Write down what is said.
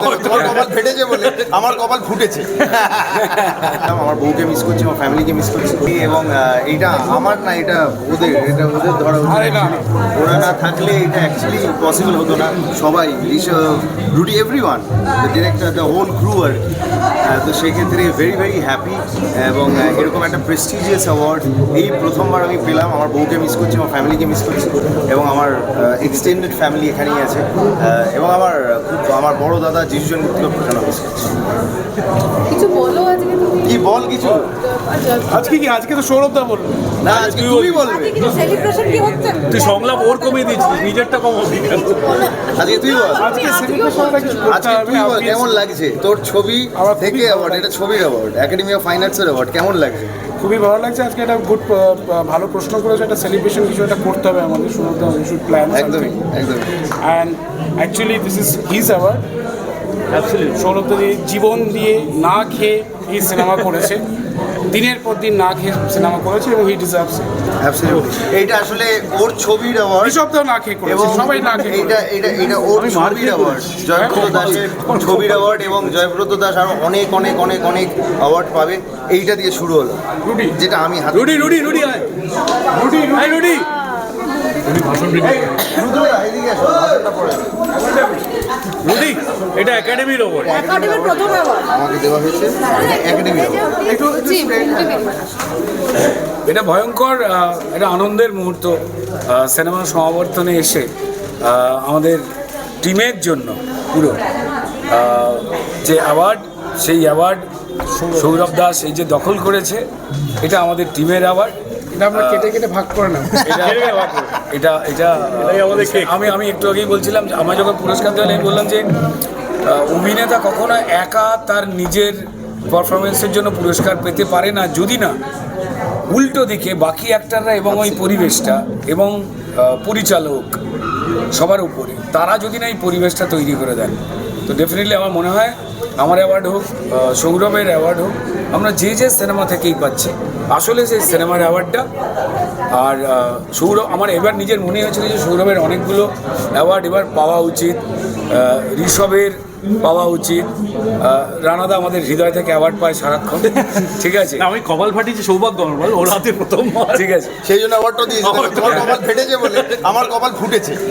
তোমার কপাল ফেটেছে বলে আমার কপাল ফুটেছে। আমার বউকে মিস করছি আমার ফ্যামিলিকে মিস করছি এবং এটা আমার না এটা ওদের এটা ওদের ধরা না, না। ওরা না থাকলে এটা অ্যাকচুয়ালি পসিবল হতো না। সবাই Rishabh Rudy every one the director the whole crew আর কি। আহ, তো সেক্ষেত্রে ভেরি ভেরি হ্যাপি এবং এরকম একটা প্রেস্টিজিয়াস অ্যাওয়ার্ড এই প্রথমবার আমি পেলাম। আমার বউকে মিস করছি আমার ফ্যামিলিকে মিস করছি এবং আমার এক্সটেন্ডেড ফ্যামিলি এখানেই আছে। এবং আমার খুব আমার বড় দাদা যিশুজন গুপ্তকে প্রধান কিছু বলো আজকে তুমি? কি বল কিছু? আজকে কি? আজকে তো সৌরভ দা বলল না আজকে তুমি বলবে। সেলিব্রেশন কি হচ্ছে? তুই সংলাপ ওর কমিয়ে দিয়েছিস নিজেরটা কম হবি আজকে তুই বল। আজকে সেলিব্রেশনটা কিছু আজকে তুই বল কেমন লাগছে? তোর ছবি থেকে অ্যাওয়ার্ড এটা ছবির অ্যাওয়ার্ড একাডেমি অফ ফাইন আর্টসের অ্যাওয়ার্ড কেমন লাগছে? খুবই ভালো লাগছে। আজকে একটা গুড ভালো প্রশ্ন করেছে। একটা সেলিব্রেশন কিছু একটা করতে হবে আমাদের। শুনতে হবে শুড প্ল্যান একদমই একদমই। And actually this is his award Sourav da জীবন দিয়ে না খেয়ে এই সিনেমা করেছে দিনের পর দিন না খেয়ে সিনেমা করেছে এবং হি ডিজার্ভস এইটা আসলে ওর ছবির অ্যাওয়ার্ড এই সপ্তাহ না খেয়ে করেছে এবং সবাই না খেয়ে করেছে। এটা এটা ওর ছবির অ্যাওয়ার্ড জয়ব্রত দাসের ছবির অ্যাওয়ার্ড এবং জয়ব্রত দাস আরও অনেক অনেক অনেক অনেক অ্যাওয়ার্ড পাবে। এইটা দিয়ে শুরু হলো। রুডি। যেটা আমি হাতে রুডি রুডি রুডি আয়। রুডি আয় রুডি। আসো, ভাষণটা পড়ে নাও। রুডি এটা একাডেমির ওপর একাডেমির প্রথম অ্যাওয়ার্ড আমাকে দেওয়া হয়েছে। একাডেমি একটু একটু এটা ভয়ঙ্কর একটা আনন্দের মুহূর্ত সিনেমা সমাবর্তনে এসে আমাদের টিমের জন্য পুরো যে অ্যাওয়ার্ড সেই অ্যাওয়ার্ড সৌরভ দাস এই যে দখল করেছে এটা আমাদের টিমের অ্যাওয়ার্ড এটা আমরা কেটে কেটে ভাগ করে নাও এটা এটা আমাদের আমি আমি একটু আগেই বলছিলাম আমার যখন পুরস্কার দেওয়া আমি বললাম যে অভিনেতা কখনো একা তার নিজের পারফরমেন্সের জন্য পুরস্কার পেতে পারে না যদি না উল্টো দিকে বাকি অ্যাক্টাররা এবং ওই পরিবেশটা এবং পরিচালক সবার উপরে তারা যদি না এই পরিবেশটা তৈরি করে দেন তো ডেফিনেটলি আমার মনে হয় আমার অ্যাওয়ার্ড হোক সৌরভের অ্যাওয়ার্ড হোক আমরা যে যে সিনেমা থেকেই পাচ্ছি আসলে সেই সিনেমার অ্যাওয়ার্ডটা আর সৌরভ আমার এবার নিজের মনে হয়েছিল যে সৌরভের অনেকগুলো অ্যাওয়ার্ড এবার পাওয়া উচিত ঋষভের পাওয়া উচিত রানাদা আমাদের হৃদয় থেকে অ্যাওয়ার্ড পায় সারাক্ষণ ঠিক আছে? আমি কপাল ফাটিয়েছি সৌভাগ্য আমার বল ওর হাতে প্রথম ঠিক আছে। সেই জন্য অ্যাওয়ার্ডটা দিয়েছে তোমার কপাল ফেটেছে বলে আমার কপাল ফুটেছে।